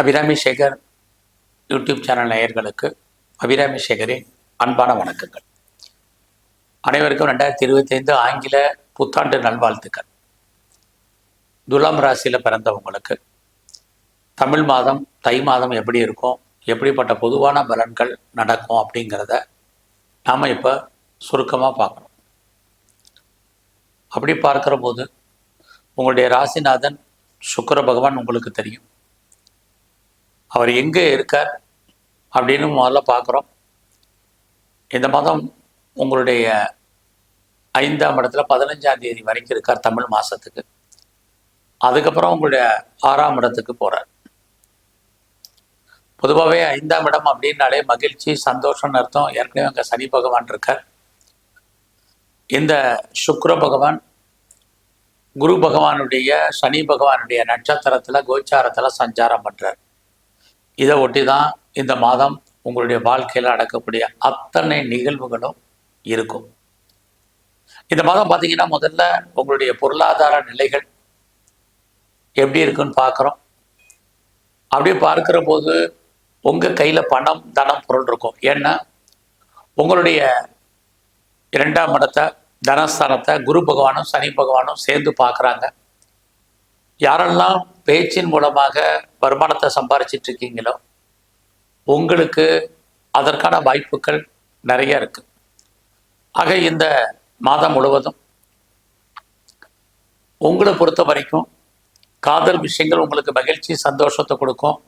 Abirami Sekar YouTube channel நேயர்களுக்கு அபிராமி சேகரின் அன்பான வணக்கங்கள். அனைவருக்கும் ரெண்டாயிரத்தி இருபத்தைந்து ஆங்கில புத்தாண்டு நல்வாழ்த்துக்கள். துலாம் ராசியில் பிறந்தவங்களுக்கு தமிழ் மாதம் தை மாதம் எப்படி இருக்கும் எப்படிப்பட்ட பொதுவான பலன்கள் நடக்கும் அப்படிங்கிறத நாம் இப்போ சுருக்கமாக பார்க்கணும். அப்படி பார்க்குற போது உங்களுடைய ராசிநாதன் சுக்கர பகவான் உங்களுக்கு தெரியும். அவர் எங்கே இருக்கார் அப்படின்னு முதல்ல பார்க்குறோம். இந்த மாதம் உங்களுடைய ஐந்தாம் இடத்துல பதினஞ்சாம் தேதி வரைக்கும் இருக்கார் தமிழ் மாதத்துக்கு அதுக்கப்புறம் உங்களுடைய ஆறாம் இடத்துக்கு போகிறார் பொதுவாகவே ஐந்தாம் இடம் அப்படின்னாலே மகிழ்ச்சி சந்தோஷம்னு அர்த்தம். ஏற்கனவே அங்கே சனி பகவான் இருக்கார். இந்த சுக்ர பகவான் குரு பகவானுடைய சனி பகவானுடைய நட்சத்திரத்தில் கோச்சாரத்தில் சஞ்சாரம் பண்ணுறார் இதை ஒட்டி தான் இந்த மாதம் உங்களுடைய வாழ்க்கையில் நடக்கக்கூடிய அத்தனை நிகழ்வுகளும் இருக்கும். இந்த மாதம் பார்த்தீங்கன்னா முதல்ல உங்களுடைய பொருளாதார நிலைகள் எப்படி இருக்குன்னு பார்க்குறோம் அப்படியே பார்க்குற போது உங்கள் கையில் பணம் தனம் பொருள் இருக்கும். ஏன்னா உங்களுடைய இரண்டாம் இடத்தை தனஸ்தானத்தை குரு பகவானும் சனி பகவானும் சேர்ந்து பார்க்குறாங்க. யாரெல்லாம் பேச்சின் மூலமாக வருமானத்தை சம்பாரிச்சிட்டு இருக்கீங்களோ உங்களுக்கு அதற்கான வாய்ப்புகள் நிறைய இருக்கு. ஆக இந்த மாதம் முழுவதும் உங்களை பொறுத்த வரைக்கும் காதல் விஷயங்கள் உங்களுக்கு மகிழ்ச்சி சந்தோஷத்தை கொடுக்கும்.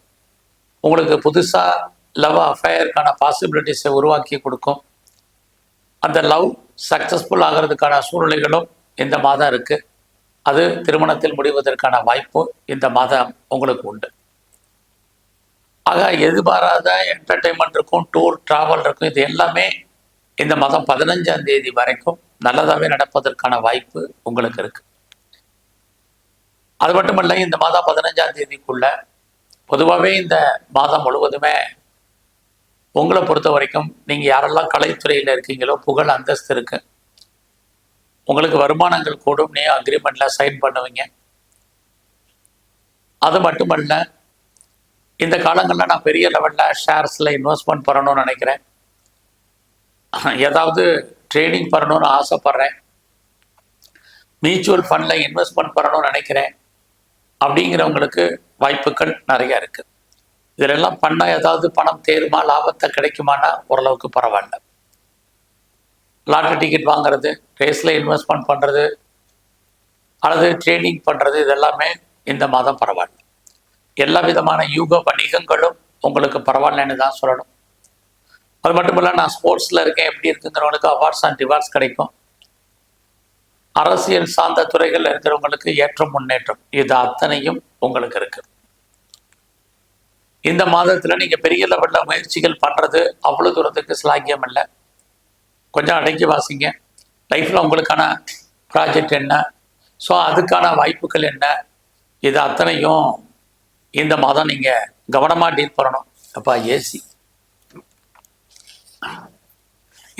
உங்களுக்கு புதுசாக லவ் அஃபயருக்கான பாசிபிலிட்டிஸை உருவாக்கி கொடுக்கும். அந்த லவ் சக்ஸஸ்ஃபுல் ஆகிறதுக்கான சூழ்நிலைகளும் இந்த மாதம் இருக்குது அது திருமணத்தில் முடிவதற்கான வாய்ப்பு இந்த மாதம் உங்களுக்கு உண்டு. ஆக எதிர்பாராத என்டர்டைன்மெண்ட் இருக்கும் டூர் ட்ராவல் இருக்கும் இது எல்லாமே இந்த மாதம் பதினஞ்சாம் தேதி வரைக்கும் நல்லதாகவே நடப்பதற்கான வாய்ப்பு உங்களுக்கு இருக்கு. அது மட்டுமல்ல இந்த மாதம் பதினஞ்சாம் தேதிக்குள்ள பொதுவாகவே இந்த மாதம் முழுவதுமே உங்களை பொறுத்த வரைக்கும் நீங்கள் யாரெல்லாம் கலைத்துறையில் இருக்கீங்களோ புகழ் அந்தஸ்து இருக்குது உங்களுக்கு வருமானங்கள் கூடும் நீ அக்ரிமெண்ட்ல சைன் பண்ணுவீங்க. அது மட்டுமல்ல இந்த காலங்களில் நான் பெரிய லெவலில் ஷேர்ஸில் இன்வெஸ்ட்மெண்ட் பண்ணணும்னு நினைக்கிறேன். ஏதாவது ட்ரேடிங் பண்ணணும்னு ஆசைப்பட்றேன். மியூச்சுவல் ஃபண்டில் இன்வெஸ்ட்மெண்ட் பண்ணணும்னு நினைக்கிறேன். அப்படிங்கிறவங்களுக்கு வாய்ப்புகள் நிறைய இருக்குது இதிலெல்லாம் பண்ணால் ஏதாவது பணம் தேருமா லாபத்தை கிடைக்குமானா ஓரளவுக்கு பரவாயில்ல. லாட்ரி டிக்கெட் வாங்குறது ரேஸில் இன்வெஸ்ட்மெண்ட் பண்ணுறது அல்லது ட்ரேடிங் பண்ணுறது இதெல்லாமே இந்த மாதம் பரவாயில்ல. எல்லா விதமான யூக வணிகங்களும் உங்களுக்கு பரவாயில்லன்னு தான் சொல்லணும். அது மட்டும் இல்லை நான் ஸ்போர்ட்ஸில் இருக்கேன் எப்படி இருக்குங்கிறவங்களுக்கு அவார்ட்ஸ் அண்ட் ரிவார்ட்ஸ் கிடைக்கும். அரசியல் சார்ந்த துறைகளில் இருக்கிறவங்களுக்கு ஏற்றம் முன்னேற்றம் இது அத்தனையும் உங்களுக்கு இருக்குது இந்த மாதத்தில் நீங்கள் பெரிய லெவலில் முயற்சிகள் பண்ணுறது அவ்வளோ தூரத்துக்கு சிலாக்கியம் இல்லை. கொஞ்சம் அடக்கி வாசிங்க. லைஃப்பில் உங்களுக்கான ப்ராஜெக்ட் என்ன? ஸோ அதுக்கான வாய்ப்புகள் என்ன? இது அத்தனையும் இந்த மாதம் நீங்கள் கவனமாக டீல் பண்ணணும். அப்பா ஏசி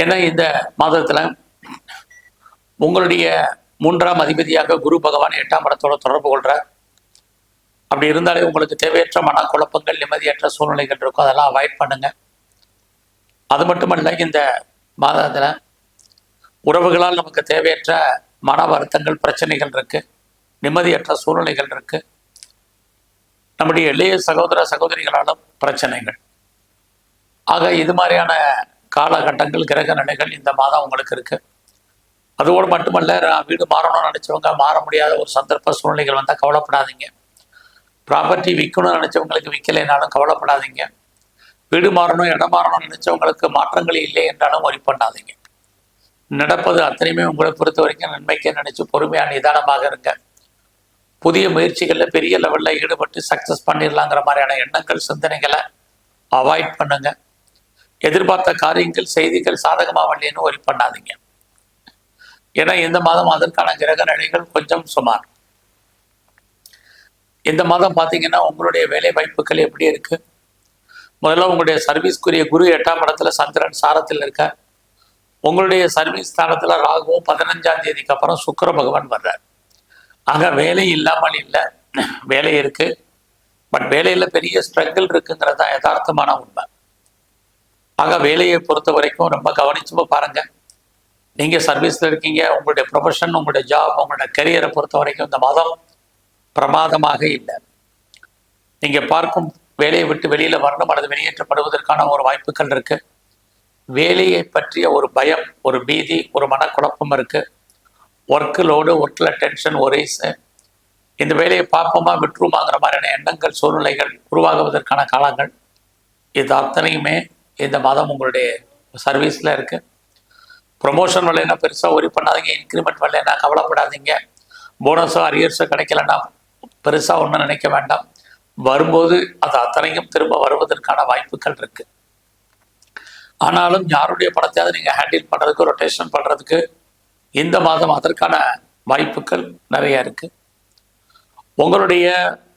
ஏன்னா இந்த மாதத்தில் உங்களுடைய மூன்றாம் அதிபதியாக குரு பகவான் எட்டாம் இடத்தோட தொடர்பு கொள்கிறார் அப்படி இருந்தாலே உங்களுக்கு தேவையற்ற மனக்குழப்பங்கள் நிம்மதியற்ற சூழ்நிலைகள் இருக்கும். அதெல்லாம் அவாய்ட் பண்ணுங்கள் அது மட்டுமல்ல இந்த மாதத்தில் உறவுகளால் நமக்கு தேவையற்ற மன வருத்தங்கள் பிரச்சனைகள் இருக்கு. நிம்மதியற்ற சூழ்நிலைகள் இருக்கு. நம்முடைய இளைய சகோதர சகோதரிகளாலும் பிரச்சனைகள். ஆக இது மாதிரியான காலகட்டங்கள் கிரக நிலைகள் இந்த மாதம் உங்களுக்கு இருக்கு. அதோடு மட்டுமல்ல வீடு மாறணும்னு நினைச்சவங்க மாற முடியாத ஒரு சந்தர்ப்ப சூழ்நிலைகள் வந்தால் கவலைப்படாதீங்க. ப்ராப்பர்ட்டி விற்கணும்னு நினச்சவங்களுக்கு விற்கலைனாலும் கவலைப்படாதீங்க. வீடு மாறணும் இடம் மாறணும்னு நினைச்சவங்களுக்கு மாற்றங்கள் இல்லை என்றாலும் ஒரி பண்ணாதீங்க. நடப்பது அத்தனையுமே உங்களை பொறுத்த வரைக்கும் நன்மைக்கே நினைச்சு பொறுமையாக நிதானமாக இருங்க. புதிய முயற்சிகளில் பெரிய லெவலில் ஈடுபட்டு சக்ஸஸ் பண்ணிடலாங்கிற மாதிரியான எண்ணங்கள் சிந்தனைகளை அவாய்ட் பண்ணுங்க. எதிர்பார்த்த காரியங்கள் செய்திகள் சாதகமாக வரலைன்னு ஒரி பண்ணாதீங்க. ஏன்னா இந்த மாதம் அதற்கான கிரக நிலைகள் கொஞ்சம் சுமார். இந்த மாதம் பார்த்தீங்கன்னா உங்களுடைய வேலை வாய்ப்புகள் எப்படி இருக்குது முதல்ல உங்களுடைய சர்வீஸ்க்குரிய குரு எட்டாம் இடத்துல சந்திரன் சாரத்தில் இருக்க உங்களுடைய சர்வீஸ் ஸ்தானத்தில் ராகுவும் பதினஞ்சாம் தேதிக்கு அப்புறம் சுக்கர பகவான் வர்றார். ஆக வேலை இல்லாமல் இல்லை. வேலை இருக்கு. பட் வேலையில் பெரிய ஸ்ட்ரகிள் இருக்குங்கிறது தான் யதார்த்தமான உண்மை. ஆக வேலையை பொறுத்த வரைக்கும் ரொம்ப கவனிச்சு பாருங்க. நீங்கள் சர்வீஸில் இருக்கீங்க. உங்களுடைய ப்ரொஃபஷன் உங்களுடைய ஜாப் உங்களுடைய கரியரை பொறுத்த வரைக்கும் இந்த மாதம் பிரமாதமாக இல்லை. நீங்கள் பார்க்கும் வேலையை விட்டு வெளியில் வரணும் அல்லது வெளியேற்றப்படுவதற்கான ஒரு வாய்ப்புகள் இருக்குது வேலையை பற்றிய ஒரு பயம் ஒரு பீதி ஒரு மனக்குழப்பம் இருக்குது ஒர்க்கு லோடு ஒர்க்கில் டென்ஷன் ஒரேஸு இந்த வேலையை பார்ப்போமா விட்டுருமாங்கிற மாதிரியான எண்ணங்கள் சூழ்நிலைகள் உருவாகுவதற்கான காலங்கள். இது அத்தனையுமே இந்த மாதம் உங்களுடைய சர்வீஸில் இருக்குது ப்ரொமோஷன் வரலைன்னா பெருசாக ஒரி பண்ணாதீங்க இன்க்ரிமெண்ட் வரலைன்னா கவலைப்படாதீங்க. போனஸோ அரியர்ஸோ கிடைக்கலன்னா பெருசாக ஒன்றும் நினைக்க வேண்டாம். வரும்போது அது அத்தனையும் திரும்ப வருவதற்கான வாய்ப்புகள் இருக்குது ஆனாலும் யாருடைய படத்தையாவது நீங்கள் ஹேண்டில் பண்ணுறதுக்கு ரொட்டேஷன் பண்ணுறதுக்கு இந்த மாதம் அதற்கான வாய்ப்புகள் நிறைய இருக்குது உங்களுடைய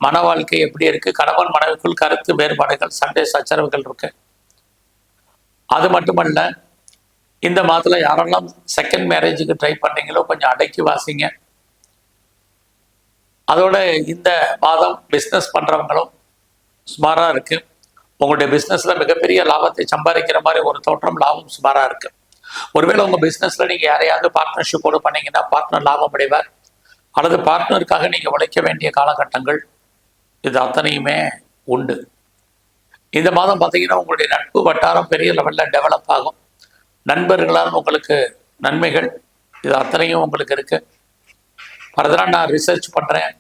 மன வாழ்க்கை எப்படி இருக்குது கணவன் மனைவிக்குள் கருத்து வேறுபாடுகள் சண்டை சச்சரவுகள் இருக்கு. அது மட்டுமல்ல இந்த மாதத்தில் யாரெல்லாம் செகண்ட் மேரேஜுக்கு ட்ரை பண்ணீங்களோ கொஞ்சம் அடக்கி வாசிங்க. அதோட இந்த மாதம் பிஸ்னஸ் பண்ணுறவங்களும் சுமாராக இருக்குது உங்களுடைய பிஸ்னஸில் மிகப்பெரிய லாபத்தை சம்பாதிக்கிற மாதிரி ஒரு தோற்றம் லாபம் சுமாராக இருக்குது ஒருவேளை உங்கள் பிஸ்னஸில் நீங்கள் யாரையாவது பார்ட்னர்ஷிப்போடு பண்ணீங்கன்னா பார்ட்னர் லாபம் அடைவார். அல்லது பார்ட்னருக்காக நீங்கள் உழைக்க வேண்டிய காலகட்டங்கள் இது அத்தனையுமே உண்டு. இந்த மாதம் பார்த்தீங்கன்னா உங்களுடைய நட்பு வட்டாரம் பெரிய லெவலில் டெவலப் ஆகும். நண்பர்களால் உங்களுக்கு நன்மைகள் இது அத்தனையும் உங்களுக்கு இருக்குது ஃபர்தராக நான் ரிசர்ச் பண்ணுறேன்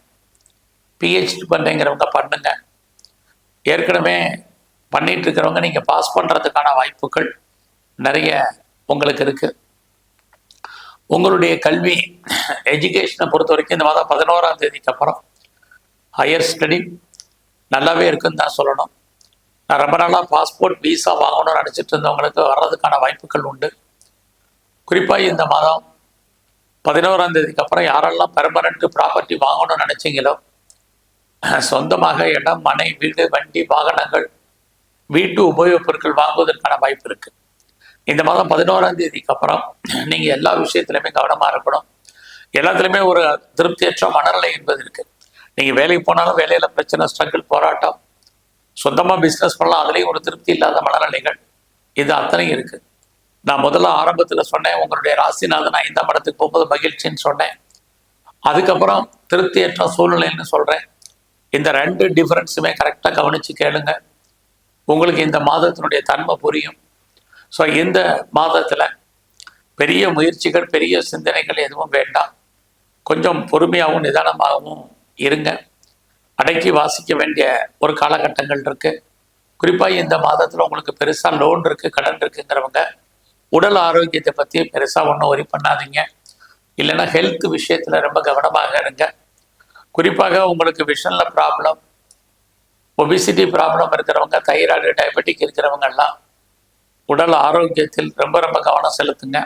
பிஹெச்டி பண்ணுறேங்கிறவங்க பண்ணுங்க. ஏற்கனவே பண்ணிட்டு இருக்கிறவங்க நீங்கள் பாஸ் பண்ணுறதுக்கான வாய்ப்புகள் நிறைய உங்களுக்கு இருக்குது உங்களுடைய கல்வி எஜுகேஷனை பொறுத்த வரைக்கும் இந்த மாதம் பதினோராம் தேதிக்கு அப்புறம் ஹையர் ஸ்டடி நல்லாவே இருக்குன்னு தான் சொல்லணும். நான் ரொம்ப நாளாக பாஸ்போர்ட் விசா வாங்கணும்னு நினச்சிட்டு இருந்தவங்களுக்கு வர்றதுக்கான வாய்ப்புகள் உண்டு. குறிப்பாக இந்த மாதம் பதினோராம் தேதிக்கு அப்புறம் யாரெல்லாம் பெர்மனண்ட் ப்ராப்பர்ட்டி வாங்கணும்னு நினச்சிங்களோ சொந்தமாக இடம் மனை வீடு வண்டி வாகனங்கள் வீட்டு உபயோகப் பொருட்கள் வாங்குவதற்கான வாய்ப்பு இருக்குது இந்த மாதம் பதினோராம் தேதிக்கு அப்புறம் நீங்கள் எல்லா விஷயத்துலையுமே கவனமாக இருக்கணும். எல்லாத்துலேயுமே ஒரு திருப்தியற்ற மனநிலை என்பது இருக்குது நீங்கள் வேலைக்கு போனாலும் வேலையில் பிரச்சனை ஸ்ட்ரகிள் போராட்டம் சொந்தமாக பிஸ்னஸ் பண்ணலாம் அதுலேயும் ஒரு திருப்தி இல்லாத மனநிலைகள் இது அத்தனையும் இருக்குது நான் முதல்ல ஆரம்பத்தில் சொன்னேன் உங்களுடைய ராசிநாதன் ஐந்தாம் இடத்துக்கு போகும்போது மகிழ்ச்சின்னு சொன்னேன். அதுக்கப்புறம் திருப்தியற்ற சூழ்நிலைன்னு சொல்கிறேன் இந்த ரெண்டு டிஃப்ரென்ஸுமே கரெக்டாக கவனித்து கேளுங்க. உங்களுக்கு இந்த மாதத்தினுடைய தன்மை புரியும். ஸோ இந்த மாதத்தில் பெரிய முயற்சிகள் பெரிய சிந்தனைகள் எதுவும் வேண்டாம். கொஞ்சம் பொறுமையாகவும் நிதானமாகவும் இருங்க. அடக்கி வாசிக்க வேண்டிய ஒரு காலகட்டங்கள் இருக்குது குறிப்பாக இந்த மாதத்தில் உங்களுக்கு பெருசாக லோன் இருக்குது கடன் இருக்குங்கிறவங்க உடல் ஆரோக்கியத்தை பற்றி பெருசாக ஒன்றும் ஒரி பண்ணாதீங்க. இல்லைன்னா ஹெல்த் விஷயத்தில் ரொம்ப கவனமாக இருங்க. குறிப்பாக உங்களுக்கு விஷனில் ப்ராப்ளம் ஒபிசிட்டி ப்ராப்ளம் இருக்கிறவங்க தைராய்டு டயபெட்டிக் இருக்கிறவங்கெல்லாம் உடல் ஆரோக்கியத்தில் ரொம்ப ரொம்ப கவனம் செலுத்துங்க.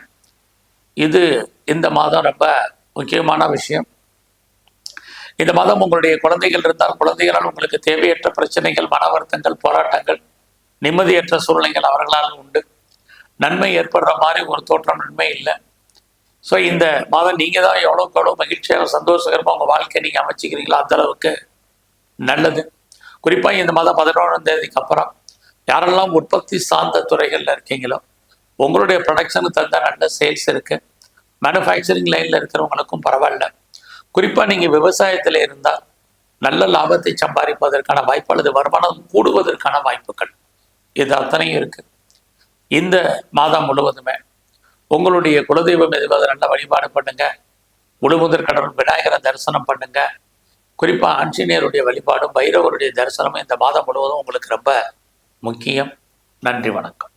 இது இந்த மாதம் ரொம்ப முக்கியமான விஷயம். இந்த மாதம் உங்களுடைய குழந்தைகள் இருந்தால் குழந்தைகளால் உங்களுக்கு தேவையற்ற பிரச்சனைகள் மன வருத்தங்கள் போராட்டங்கள் நிம்மதியற்ற சூழ்நிலைகள் அவர்களால் உண்டு. நன்மை ஏற்படுற மாதிரி ஒரு தோற்றம் நன்மை இல்லை. ஸோ இந்த மாதம் நீங்கள் தான் எவ்வளோக்கு எவ்வளோ மகிழ்ச்சியாக சந்தோஷகரமாக உங்கள் வாழ்க்கையை நீங்கள் அமைச்சிக்கிறீங்களோ? அந்த அளவுக்கு நல்லது. குறிப்பாக இந்த மாதம் பதினொன்றாம் தேதிக்கு அப்புறம் யாரெல்லாம் உற்பத்தி சார்ந்த துறைகளில் இருக்கீங்களோ உங்களுடைய ப்ரொடக்ஷனுக்கு தகுந்த நல்ல சேல்ஸ் இருக்குது மேனுஃபேக்சரிங் லைனில் இருக்கிறவங்களுக்கும் பரவாயில்ல. குறிப்பாக நீங்கள் விவசாயத்தில் இருந்தால் நல்ல லாபத்தை சம்பாதிப்பதற்கான வாய்ப்பு அல்லது வருமானம் கூடுவதற்கான வாய்ப்புகள் இது அத்தனையும் இருக்குது இந்த மாதம் முழுவதுமே உங்களுடைய குலதெய்வம் எதுவாக நல்ல வழிபாடு பண்ணுங்க. முழுமுதற் கடவுள் விநாயகரை தரிசனம் பண்ணுங்க. குறிப்பாக ஆஞ்சநேயருடைய வழிபாடும் பைரவருடைய தரிசனமும் இந்த மாதம் முழுவதும் உங்களுக்கு ரொம்ப முக்கியம். நன்றி வணக்கம்.